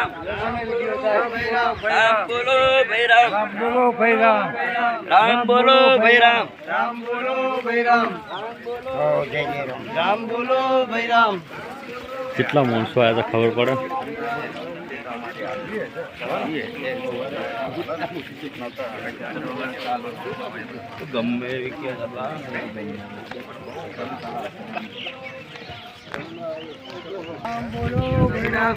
રામ રામ બોલો ભાઈ રામ બોલો ભાઈ રામ રામ બોલો ભાઈ રામ રામ બોલો ભાઈ રામ. રામ બોલો ભાઈ રામ કેટલા માણસો આવ્યા હતા ખબર પડે? ગમે એવી કે રામ બોલો ભાઈ રામ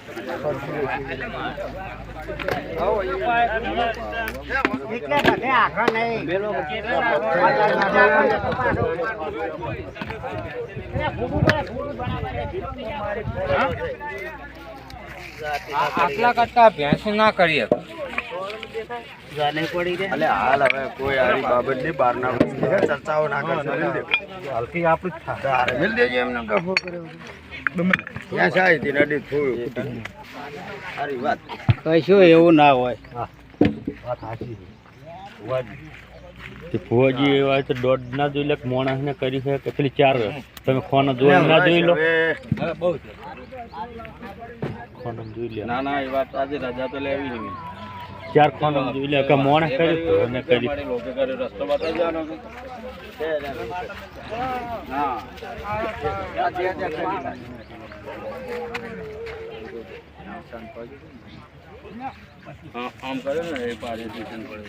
આટલા કરતા ભેંસ ના કરીએ. હાલ હવે કોઈ આવી બાબત નહીં બહારના ચર્ચાઓ ના કરશો. આપણું મિલ દેજો એમને. ગફો કર્યો ત્યાં સાહેબ નડી થોડું સારી વાત. કશું એવું ના હોય. વાત સાચી ફુવાજી એવા તો દોઢ ના જોઈ લે માણસ ને કરી છે કે પેલી ચાર તમે ખોના જોઈ ના જોઈ લો. ખોનો જોઈ લે. ના ના એ વાત આજે રજા તો લેવી નહીં. ચાર ખોન જોઈ લે કે મોણ કરી તો અને કરી. લોકો કરે રસ્તો બતાવી જવાનો હા. આમ કરે ને એ પાડે ટ્યુશન પડે